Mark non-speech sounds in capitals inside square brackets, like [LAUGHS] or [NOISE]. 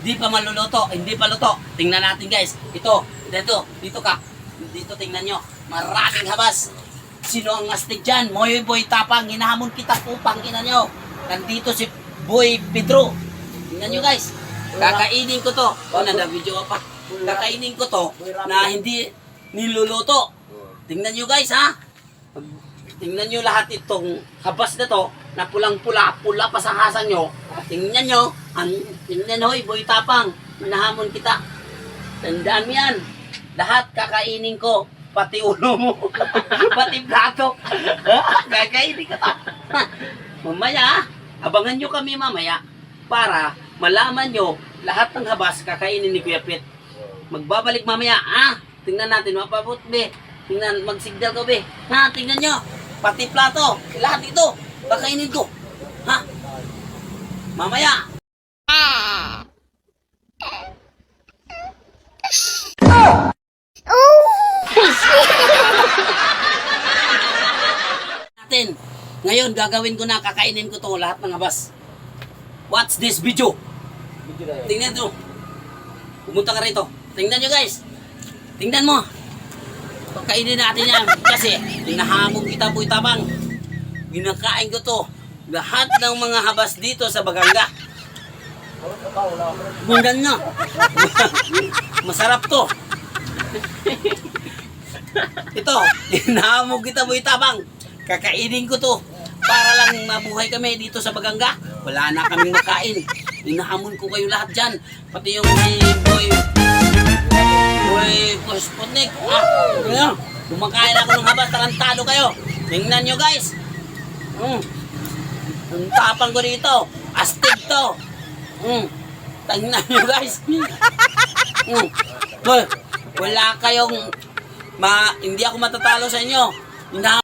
luto, hindi pa luto. Tingnan natin guys. Ito, dito, dito ka. Dito tingnan nyo. Maraming habas. Sino ang astig dyan? Moy Boy Tapang, hinahamon kita upang ina nyo. Nandito si Boy Pedro. Tingnan nyo guys. Kakainin ko to. Oh, nanda video pa. Kakainin ko to na hindi niluluto. Tingnan nyo guys ha. Tingnan nyo lahat itong habas na to na pulang-pula, pula pa sa hasan nyo. Tingnan nyo, ang, tingnan hoy, boy tapang, hinahamon kita. Tandaan mo yan. Lahat kakainin ko, pati ulo mo, [LAUGHS] pati plato. [LAUGHS] kakainin ka ta. [LAUGHS] mamaya, abangan nyo kami mamaya para malaman nyo lahat ng habas kakainin ni Kuya Pit. Magbabalik mamaya, ah, tingnan natin, mapabot, be. Tingnan, magsignal ko, be. Ha, tingnan nyo. Pati plato, lahat ito, kakainin ko. Mamaya. natin. Ngayon, gagawin ko na, kakainin ko to lahat ng habas. Watch this video. Tingnan to. Pumunta ka rito. Tingnan nyo guys. Tingnan mo. Kainin natin yan. Kasi, hinahamon kita po itabang. Ginakain ko to. Lahat ng mga habas dito sa Baganga. Bundan nga. [LAUGHS] Masarap to. Ito, hinahamon kita po itabang. Kakainin ko to. Para lang mabuhay kami dito sa Baganga. Wala na kaming makain. Hinahamon ko kayo lahat dyan. Pati yung may boy Uy, Sputnik. Ah, ano? Kumakain ako ng habas, tarantado kayo. Tingnan nyo guys. Mm. Ang tapang ko dito. Astig to. Mm. Tingnan nyo guys. Mm. Wala kayong ma hindi ako matatalo sa inyo. Hina